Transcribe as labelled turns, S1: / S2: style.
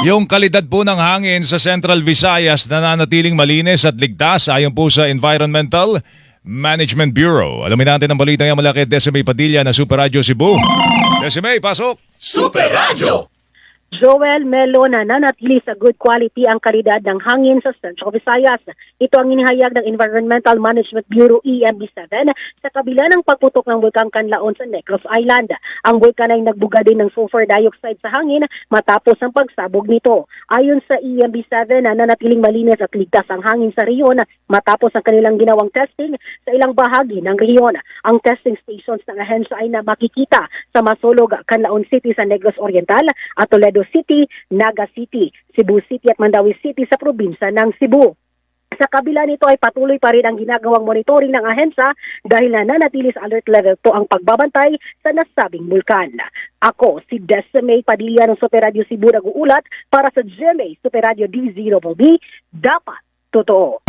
S1: Yung kalidad po ng hangin sa Central Visayas nananatiling malinis at ligtas ayon po sa Environmental Management Bureau. Alamin natin ang balita ng mula kay Decime Padilla ng Super Radio Cebu. Decime, pasok!
S2: Super Radio.
S3: Joel Melo na nanatili sa good quality ang kalidad ng hangin sa Central Visayas. Ito ang inihayag ng Environmental Management Bureau E EMB7 sa kabila ng pagputok ng bulkang Kanlaon sa Negros Island. Ang bulkan ay nagbuga din ng sulfur dioxide sa hangin matapos ang pagsabog nito. Ayon sa E EMB7 na nanatiling malinis at ligtas ang hangin sa riyon matapos ang kanilang ginawang testing sa ilang bahagi ng riyon. Ang testing stations ng ahensya ay na makikita sa Masolog, Canlaon City sa Negros Oriental at Toledo City, Naga City, Cebu City at Mandawi City sa probinsya ng Cebu. Sa kabila nito ay patuloy pa rin ang ginagawang monitoring ng ahensya dahil nananatili sa alert level po ang pagbabantay sa nasabing bulkan. Ako si Decime Padilla ng Super Radio Cebu nag-uulat para sa GMA Super Radio D0B, dapat totoo.